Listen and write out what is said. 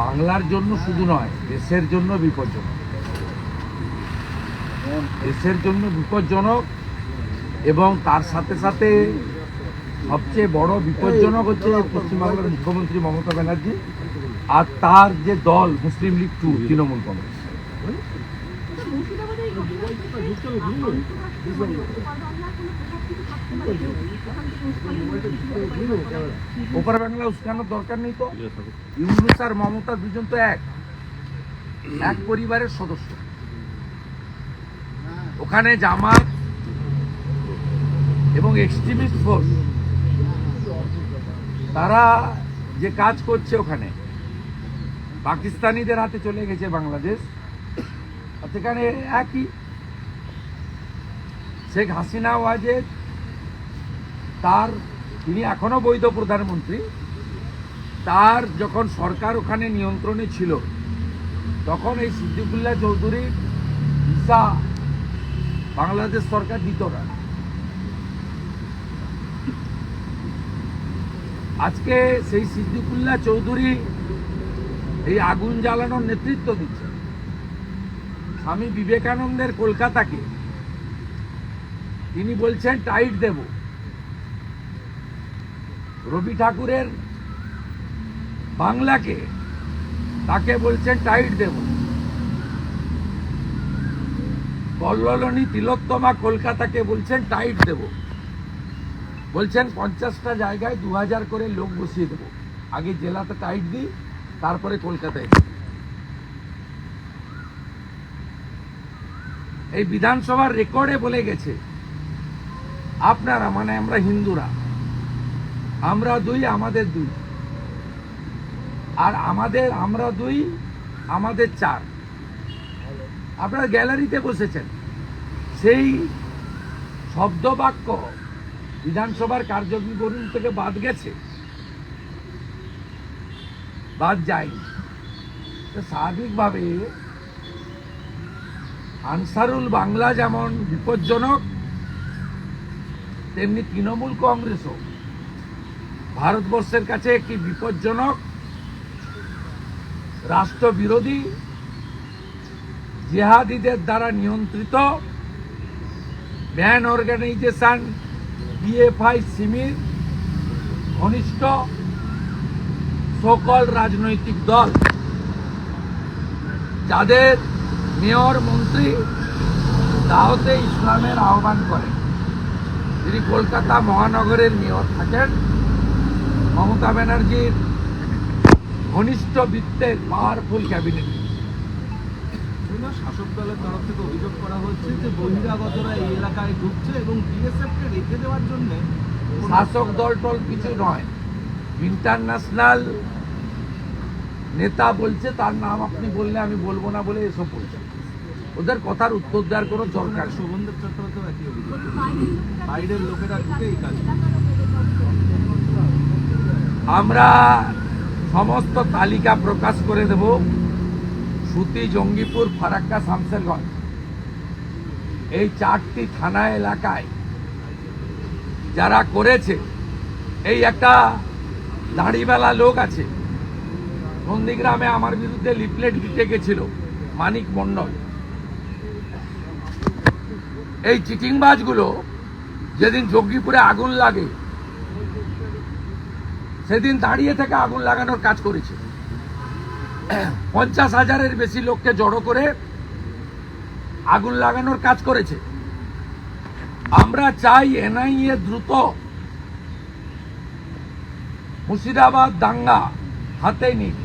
বাংলার জন্য শুধু নয়, দেশের জন্য বিপজ্জনক। দেশের জন্য বিপজ্জনক এবং তার সাথে সাথে সবচেয়ে বড় বিপজ্জনক হচ্ছে পশ্চিমবাংলার মুখ্যমন্ত্রী মমতা ব্যানার্জি আর তার যে দল, মুসলিম লীগ টু, তৃণমূল কংগ্রেস। ওপার বাংলা উস্কানোর দরকার নেই তো? ইউনুস আর মমতা দুজন তো এক। এক পরিবারের সদস্য। ওখানে জামাত এবং এক্সট্রিমিস্ট ফোর্স তারা যে কাজ করছে ওখানে পাকিস্তানিদের হাতে চলে গেছে বাংলাদেশ। সেখানে একই শেখ হাসিনা ওয়াজেদ, তার, তিনি এখনও বৈধ প্রধানমন্ত্রী। তার যখন সরকার ওখানে নিয়ন্ত্রণে ছিল, তখন এই সিদ্দিকুল্লাহ চৌধুরীর ভিসা বাংলাদেশ সরকার দিত না। আজকে সেই সিদ্দিকুল্লাহ চৌধুরী এই আগুন জ্বালানোর নেতৃত্ব দিচ্ছে। স্বামী বিবেকানন্দের কলকাতাকে তিনি বলছেন টাইট দেব। রবি ঠাকুরের বাংলাকে তাকে বলছেন টাইট দেব। কল্লোলনী তিলোত্তমা কলকাতাকে বলছেন টাইট দেব। বলছেন, পঞ্চাশটা জায়গায় দু হাজার করে লোক বসিয়ে দেবো। আগে জেলাতে টাইট দিই, তারপরে কলকাতায়। এই বিধানসভার রেকর্ডে বলে গেছে আপনারা মানে আমরা হিন্দুরা। আমরা দুই, আমাদের দুই। আর আমাদের, আমরা দুই, আমাদের চার। আপনারা গ্যালারিতে বসেছেন। সেই শব্দবাক্য বিধানসভার কার্যবিবরণ থেকে বাদ গেছে। বাদ যায়নি। স্বাভাবিকভাবে আনসারুল বাংলা যেমন বিপজ্জনক তেমনি তৃণমূল কংগ্রেসও। ভারতবর্ষের কাছে একটি বিপজ্জনক রাষ্ট্রবিরোধী জেহাদিদের দ্বারা নিয়ন্ত্রিত ম্যান অর্গানাইজেশন বিএফআই সিমির ঘনিষ্ঠ সকল রাজনৈতিক দল, যাদের মেয়র মন্ত্রী দাওতে ইসলামের আহ্বান করেন। তিনি কলকাতা মহানগরের মেয়র থাকেন মমতা ব্যানার্জির ঘনিষ্ঠ বৃত্তের পাওয়ারফুল ক্যাবিনেট শাসক দলের তরফ থেকে অভিযোগ করা হচ্ছে যে বহিরাগতরা এই এলাকায় ঢুকছে এবং বিএসএফ কে রেখে দেওয়ার জন্য শাসক দল টল কিছু নয়। ইন্টারন্যাশনাল নেতা বলছে তার নাম আপনি বললে আমি বলব না বলে এসব বলছে। ওদের কথার উত্তর দেওয়ার কোনো দরকার। শোভনদেব চট্টোপাধ্যায় একই অভিযোগ বাইরের লোকেরা ঢুকে এই কাজ করে। আমরা সমস্ত তালিকা প্রকাশ করে দেব সুতি জঙ্গিপুর ফারাক্কা শামসেরগঞ্জ এই চারটি থানা এলাকায় যারা করেছে এই একটা দাড়িবেলা লোক আছে নন্দীগ্রামে আমার বিরুদ্ধে লিফলেট দিতে গেছিল মানিক মণ্ডল এই চিটিংবাজগুলো যেদিন জঙ্গিপুরে আগুন লাগে, সেদিন দাঁড়িয়ে থেকে আগুন লাগানোর কাজ করেছে। পঞ্চাশ হাজারের বেশি লোককে জড়ো করে আগুন লাগানোর কাজ করেছে। আমরা চাই এনআইএ দ্রুত মুর্শিদাবাদ দাঙ্গা হাতে নিক।